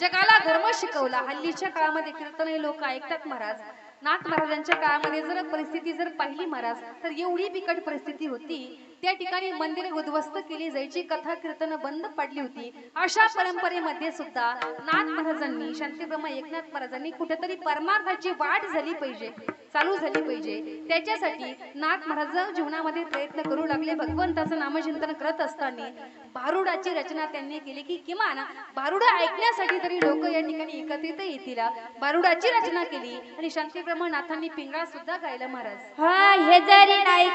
जगाला धर्म शिकवला. हल्लीच्या काळामध्ये कीर्तनही लोक ऐकतात महाराज. नाथ महाराजांच्या काळामध्ये जर परिस्थिती जर पाहिली महाराज तर एवढी बिकट परिस्थिती होती. त्या ठिकाणी मंदिर उद्ध्वस्त केली जायची कथा कीर्तन बंद पडली होती. अशा परंपरेमध्ये सुद्धा नाथ महाराजांनी शांतीब्रह्मा एकनाथ महाराजांनी कुठेतरी परमार्थाची वाट झाली पाहिजे चालू झाली पाहिजे. त्याच्यासाठी नाथ महाराज जीवनामध्ये प्रयत्न करू लागले. भगवंताचं नामचिंतन करत असताना भारुडाची रचना त्यांनी केली की किमान भारुड ऐकण्यासाठी तरी लोक या ठिकाणी एकत्रित येतील. भारुडाची रचना केली आणि शांतीप्रमाण नाथांनी पिंगळा सुद्धा गायला महाराज. हा हे जरी नाही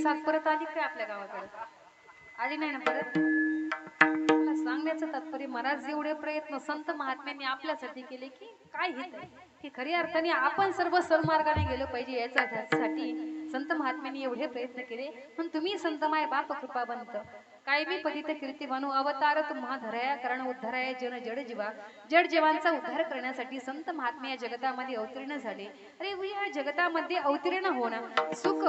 मला साथ परत आली काय आपल्या गावाकडे? आली नाही ना परत? मला सांगण्याचं तात्पर्य महाराज जेवढे प्रयत्न संत महात्म्यांनी आपल्यासाठी केले की काय हित की खऱ्या अर्थाने आपण सर्व सन्मार्गाने गेलो पाहिजे याच्यासाठी संत महात्म्यांनी एवढे प्रयत्न केले. पण तुम्ही संत माय बाप कृपा बनत काय मी पतित कीर्ती बनू अवतार तुम्हा धराया कारण उद्धाराया जन जड जीवा. जड जीवांचा उद्धार करण्यासाठी संत महात्मे या जगतामध्ये अवतीर्ण झाले. अरे या जगतामध्ये अवतीर्ण होणं सुख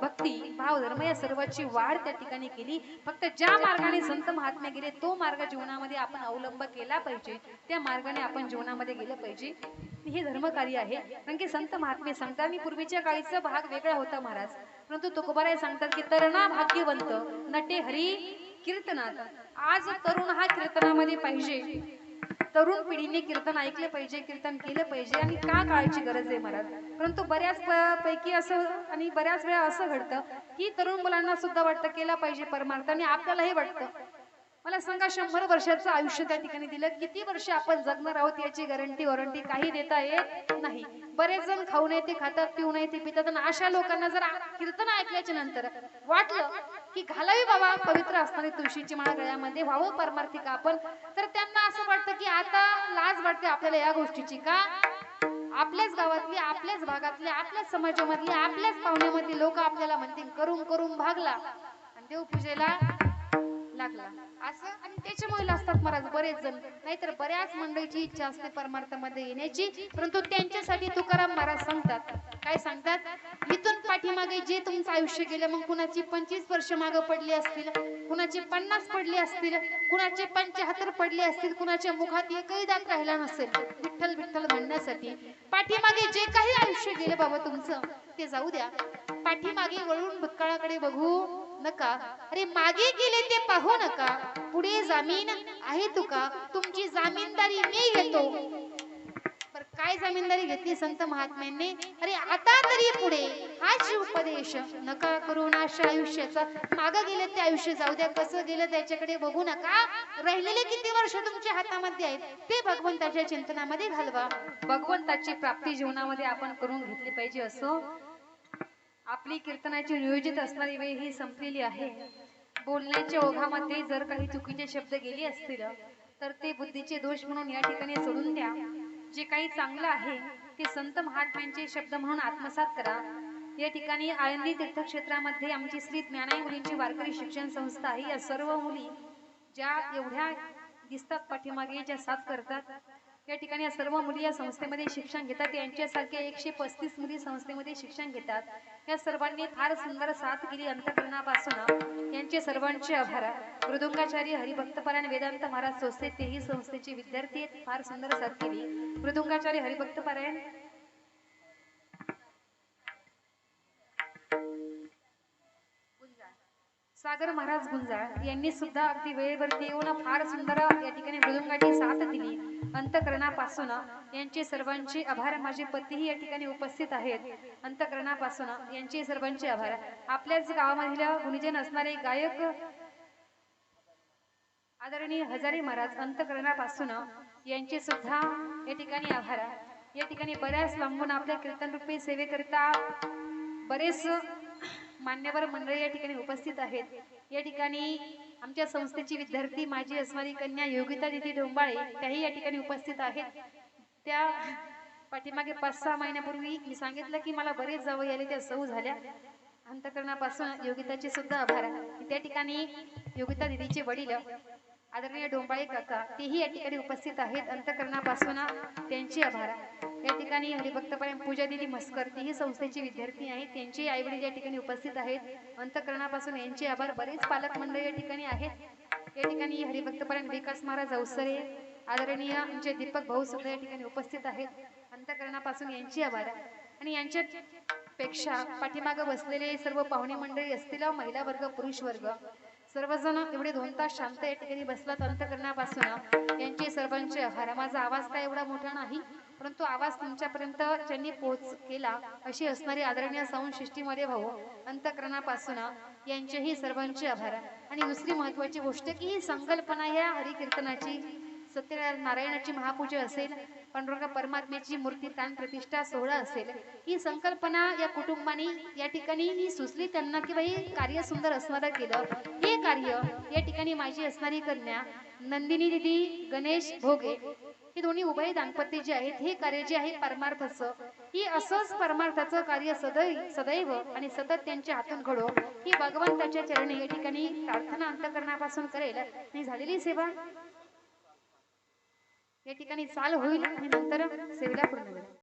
भक्ती भाव धर्म या सर्वाची वाढ त्या ठिकाणी केली. फक्त ज्या मार्गाने संत महात्मा गेले तो मार्ग जीवनामध्ये आपण अवलंब केला पाहिजे. त्या मार्गाने आपण जीवनामध्ये गेलं पाहिजे. हे धर्मकार्य आहे. कारण की संत महात्मे सांगतात मी पूर्वीच्या काळीचा भाग वेगळा होता महाराज. परंतु तुकोबाराय सांगतात की तरणा भाग्यवंत. नटे हरी कीर्तनात. आज तरुण हा कीर्तनामध्ये पाहिजे. तरुण पिढीने कीर्तन ऐकले पाहिजे कीर्तन केलं पाहिजे आणि का काळाची गरज आहे महाराज? परंतु बऱ्याच पैकी असं आणि बऱ्याच वेळा असं घडतं की तरुण मुलांना सुद्धा वाटतं केला पाहिजे परमार्थ आणि आपल्यालाही वाटतं. मला सांगा शंभर वर्षाचं आयुष्य त्या ठिकाणी दिलं. किती वर्ष आपण जगणार आहोत याची गॅरंटी वॉरंटी काही देता येत नाही. बरेच जण खाऊ नये ते खातात पिऊ नये ते पितात. आणि अशा लोकांना जर कीर्तन ऐकल्याच्या नंतर वाटलं की घालावी बाबा पवित्र असणारी तुळशीची माळ गळ्यामध्ये व्हावं परमार्थिका आपण तर त्यांना असं वाटतं की आता लाज वाटते आपल्याला या गोष्टीची का? आपल्याच गावातली आपल्याच भागातली आपल्याच समाजामधली आपल्याच पाहुण्यामधली लोक आपल्याला म्हणतील करून करून भागला. आणि देवपूजेला लागला असं आणि त्याच्यामुळे असतात महाराज बरेच जण. नाहीतर बऱ्याच मंडळीची इच्छा असते परमार्थामध्ये येण्याची परंतु त्यांच्यासाठी तुकाराम महाराज सांगतात. काय सांगतात? इथून पाठीमागे जे तुमचं आयुष्य गेलं मग कुणाची पंचवीस वर्ष मागे पडली असतील? कुणाचे पन्नास पडले असतील? कुणाचे पंच्याहत्तर पडले असतील? कुणाच्या मुखात एकही दात राहिला नसेल? विठ्ठल विठ्ठल म्हणण्यासाठी. पाठीमागे जे काही आयुष्य गेलं बाबा तुमचं ते जाऊ द्या. पाठीमागे वळून भूतकाळाकडे बघू. नका. अरे मागे गेले ते पाहू नका. पुढे जामीन आहे तुका. तुमची जामीनदारी मी घेतो. पर काय जामीनदारी घेतली संत महात्म्यांनी? अरे आता तरी पुढे. हाच उपदेश. नका करू नाश आयुष्याचा. माग गेले ते आयुष्य जाऊ द्या. कसं गेलं त्याच्याकडे बघू नका. राहिलेले किती वर्ष तुमच्या हातामध्ये आहेत ते भगवंताच्या चिंतनामध्ये घालवा. भगवंताची प्राप्ती जीवनामध्ये आपण करून घेतली पाहिजे असं? आपली कीर्तनाची नियोजित असणारी वेळ ही संपलेली आहे. बोलण्याच्या ओघामध्ये जर काही चुकीचे शब्द गेले असतील तर ते बुद्धीचे दोष म्हणून या ठिकाणी सोडून द्या. जे काही चांगलं आहे ते संत महात्म्यांचे शब्द म्हणून आत्मसात करा. या ठिकाणी आळंदी तीर्थक्षेत्रामध्ये आमची श्री ज्ञानाई मुलींची वारकरी शिक्षण संस्था आहे या सर्व मुली ज्या एवढ्या दिसतात पाठीमागे ज्या साथ करतात या ठिकाणी या सर्व मुली या संस्थेमध्ये शिक्षण घेतात. यांच्यासारख्या एकशे पस्तीस मुली संस्थेमध्ये शिक्षण घेतात. या सर्वांनी फार सुंदर साथ केली अंतकरणापासून. यांचे सर्वांचे आभार. मृदुंगाचार्य हरिभक्तपरायण वेदांत महाराज संस्थे तेही संस्थेचे विद्यार्थी फार सुंदर साथ केली. मृदुंगाचार्य हरिभक्तपरायण सागर महाराज गुंजाळ यांनी सुद्धा अगदी वेळेवरती येऊन फार सुंदर या ठिकाणी मृदुंगाची साथ दिली. अंतकरणापासून यांचे सर्वांचे आभार. माझे पतीही या ठिकाणी उपस्थित आहेत. अंतकरणापासून यांचे सर्वांचे आभार. आपल्याच गावामधील गुणीजन असणारे गायक आदरणीय हजारे महाराज अंतकरणापासून यांचे सुद्धा या ठिकाणी आभार. या ठिकाणी बऱ्याच लांबून आपल्या कीर्तन रूपी सेवेकरिता बरेच मान्यवर मंडळी या ठिकाणी उपस्थित आहेत. या ठिकाणी आमच्या संस्थेची विद्यार्थी माझी असणारी कन्या योगिता दिदी डोंबाळे त्याही या ठिकाणी उपस्थित आहेत. त्या पाठीमागे पाच सहा महिन्यापूर्वी मी सांगितलं की मला बरेच जावं आले त्या सौ झाल्या. अंतकरणापासून योगिताचे सुद्धा आभार त्या ठिकाणी योगिता दिदीचे वडील आदरणीय डोंबाळे काका तेही या ठिकाणी उपस्थित आहेत. अंतकरणापासून त्यांचे आभार. या ठिकाणी हरिभक्तपणे पूजा दिली मस्कर तीही संस्थेची विद्यार्थी आहेत. त्यांचे आईवडील या ठिकाणी उपस्थित आहेत. अंतकरणापासून यांचे आभार. बरेच पालक मंडळ या ठिकाणी आहेत. या ठिकाणी हरिभक्तपणे विकास महाराज अवसरे आदरणीय आमचे दीपक भाऊ सुद्धा या ठिकाणी उपस्थित आहेत. अंतकरणापासून यांचे आभार. आणि यांच्या पेक्षा पाठीमागं बसलेले सर्व पाहुणे मंडळी असतील महिला वर्ग पुरुष वर्ग सर्वजण एवढे दोन तास शांत या ठिकाणी बसलात अंतकरणापासून यांचे सर्वांचे आभार. माझा आवाज काय एवढा मोठा नाही परंतु आवाज तुमच्यापर्यंत ज्यांनी पोहोच केला अशी असणारी आदरणीय साऊंड सृष्टीमध्ये भाऊ अंतकरणापासून यांचेही सर्वांचे आभार. आणि दुसरी महत्वाची गोष्ट की ही संकल्पना या हरिकीर्तनाची सत्यनारायणाची महापूजा असेल पांडुरंगा परमात्म्याची मूर्ती प्राण प्रतिष्ठा सोहळा असेल. ही संकल्पना या कुटुंबाने या ठिकाणी ही सुचली त्यांना की बाई कार्य सुंदर असणारं केलं. हे कार्य या ठिकाणी माझी असणारी कन्या नंदिनी दिदी गणेश भोगे हे दोन्ही उभय दाम्पत्य जे आहेत हे कार्य जे आहे परमार्थाचं. ही असंच परमार्थाचं कार्य सदैव सदैव आणि सतत त्यांच्या हातून घडो. ही भगवंताच्या चरणी या ठिकाणी प्रार्थना अंतकरणापासून करेल. आणि झालेली सेवा. या ठिकाणी चाल होईल आणि नंतर सेवेला पूर्ण होईल